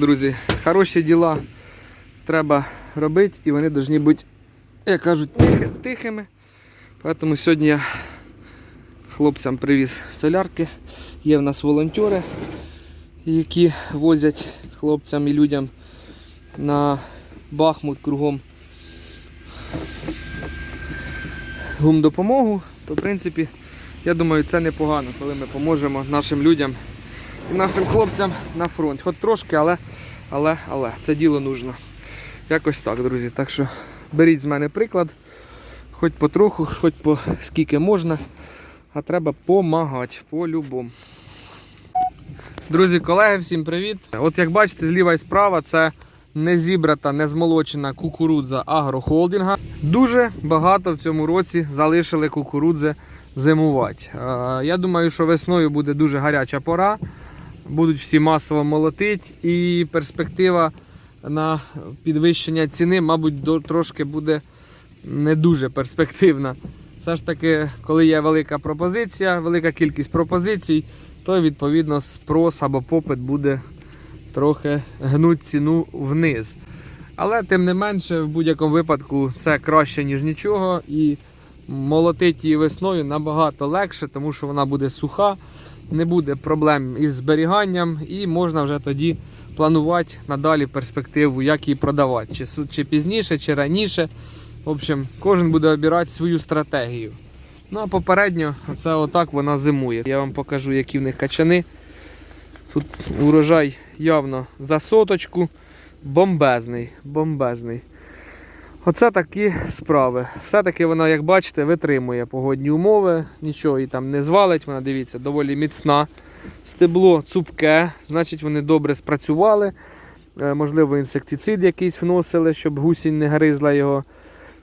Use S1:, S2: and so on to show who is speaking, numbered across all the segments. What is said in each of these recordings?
S1: Друзі, хороші діла треба робити і вони повинні бути, як кажуть, тихи- тихими. Тому сьогодні я хлопцям привіз солярки. Є в нас волонтери, які возять хлопцям і людям на Бахмут кругом гумдопомогу. То, в принципі, я думаю, це непогано, коли ми поможемо нашим людям і нашим хлопцям на фронт. Хоч трошки, але, але, але це діло нужно. Якось так, друзі. Так що беріть з мене приклад, хоч потроху, хоч по скільки можна, а треба помагати по-любому. Друзі, колеги, всім привіт! От як бачите, зліва і справа це не зібрата, не змолочена кукурудза агрохолдинга. Дуже багато в цьому році залишили кукурудзи зимувати. Е, Я думаю, що весною буде дуже гаряча пора. Будуть всі масово молотити, і перспектива на підвищення ціни, мабуть, до- трошки буде не дуже перспективна. Все ж таки, коли є велика пропозиція, велика кількість пропозицій, то відповідно спрос або попит буде трохи гнуть ціну вниз. Але тим не менше, в будь-якому випадку це краще, ніж нічого. І молотити її весною набагато легше, тому що вона буде суха, не буде проблем із зберіганням, і можна вже тоді планувати надалі перспективу, як її продавати, чи, чи пізніше, чи раніше. В общем, кожен буде обирати свою стратегію. Ну а попередньо це отак вона зимує. Я вам покажу, які в них качани. Тут урожай явно за соточку. Бомбезний, бомбезний. Оце такі справи. Все-таки вона, як бачите, витримує погодні умови, нічого її там не звалить, вона дивіться, доволі міцна. Стебло цупке, значить вони добре спрацювали. Е, Можливо, інсектицид якийсь вносили, щоб гусінь не гризла його.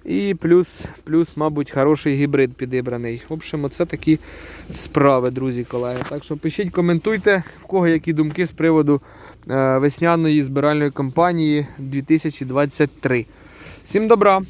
S1: І плюс, плюс, мабуть, хороший гібрид підібраний. В общем, оце такі справи, друзі, колеги. Так що пишіть, коментуйте, в кого які думки з приводу е, весняної збиральної кампанії 2023. Всім добра!